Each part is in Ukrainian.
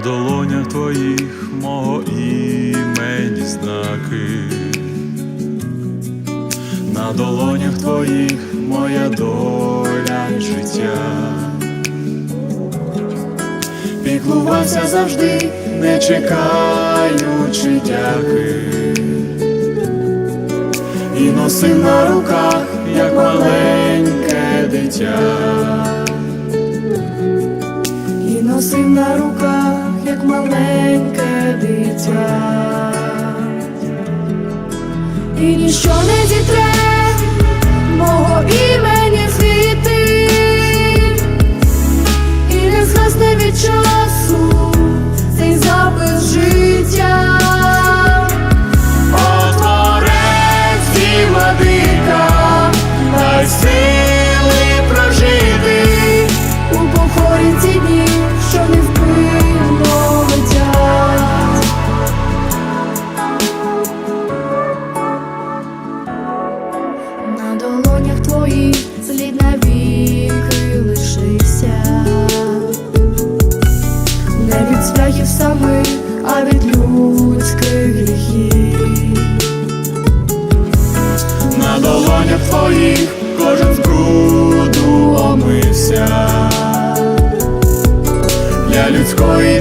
долонях твоїх мого імені знаки, на долонях твоїх моя доля життя. Піклувався завжди, не чекаючи дяки, і носив на руках, як маленьке дитя. Носив на руках, як маленьке дитя. І ніщо не зітре мого імені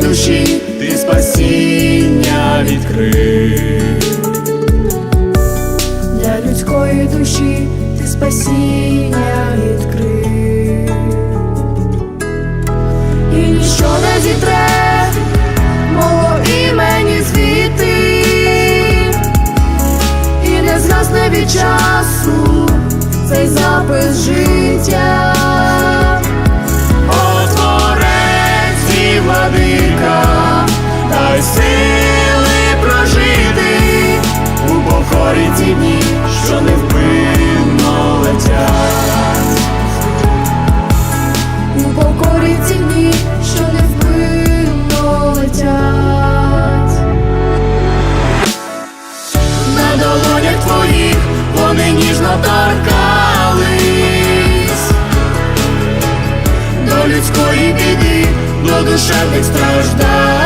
душі ти спасіння відкрив. Для людської душі ти спасіння відкрив. І ніщо не зітре мого імені звідти, і не згасне від часу цей запис життя. Вони до людської біди, до душевних страждань.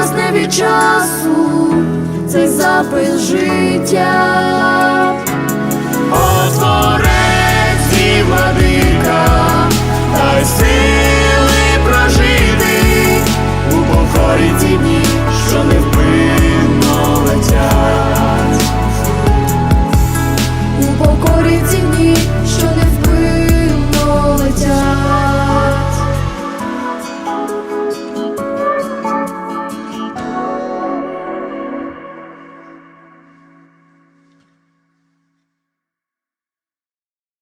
І не від часу цей запис життя.